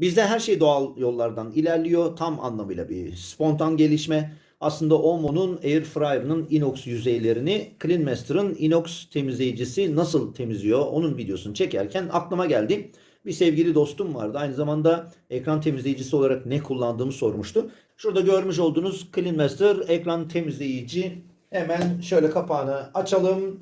Bizde her şey doğal yollardan ilerliyor. Tam anlamıyla bir spontan gelişme. Aslında Omo'nun Airfryer'ın inox yüzeylerini Clean Master'ın inox temizleyicisi nasıl temizliyor onun videosunu çekerken aklıma geldi. Bir sevgili dostum vardı. Aynı zamanda ekran temizleyicisi olarak ne kullandığımı sormuştu. Şurada görmüş olduğunuz Clean Master ekran temizleyici. Hemen şöyle kapağını açalım.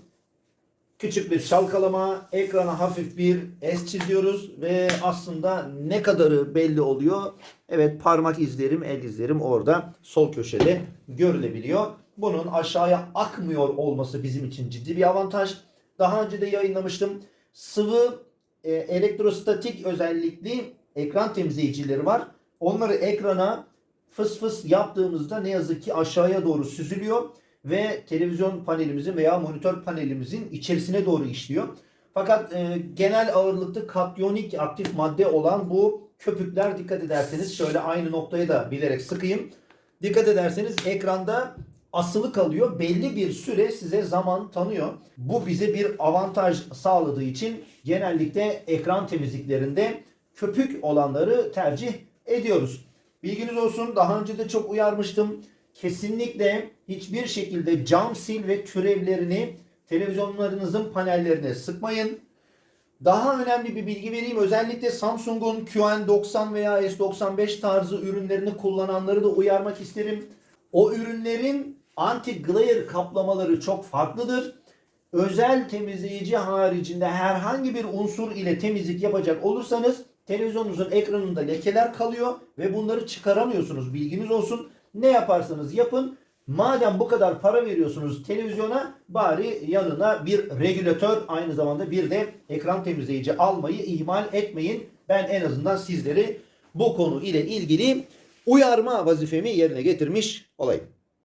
Küçük bir çalkalama, ekrana hafif bir es çiziyoruz ve aslında ne kadarı belli oluyor. Evet parmak izlerim, el izlerim orada sol köşede görülebiliyor. Bunun aşağıya akmıyor olması bizim için ciddi bir avantaj. Daha önce de yayınlamıştım. Sıvı e, elektrostatik özellikli ekran temizleyicileri var. Onları ekrana fıs fıs yaptığımızda ne yazık ki aşağıya doğru süzülüyor ve televizyon panelimizin veya monitör panelimizin içerisine doğru işliyor. Fakat e, genel ağırlıkta katyonik aktif madde olan bu köpükler dikkat ederseniz şöyle aynı noktaya da bilerek sıkayım. Dikkat ederseniz ekranda asılı kalıyor. Belli bir süre size zaman tanıyor. Bu bize bir avantaj sağladığı için genellikle ekran temizliklerinde köpük olanları tercih ediyoruz. Bilginiz olsun daha önce de çok uyarmıştım. Kesinlikle hiçbir şekilde cam sil ve türevlerini televizyonlarınızın panellerine sıkmayın. Daha önemli bir bilgi vereyim. Özellikle Samsung'un QN90 veya S95 tarzı ürünlerini kullananları da uyarmak isterim. O ürünlerin anti-glare kaplamaları çok farklıdır. Özel temizleyici haricinde herhangi bir unsur ile temizlik yapacak olursanız televizyonunuzun ekranında lekeler kalıyor ve bunları çıkaramıyorsunuz. Bilginiz olsun. Ne yaparsanız yapın Madem bu kadar para veriyorsunuz televizyona bari yanına bir regülatör aynı zamanda bir de ekran temizleyici almayı ihmal etmeyin. Ben en azından sizleri bu konu ile ilgili uyarma vazifemi yerine getirmiş olayım.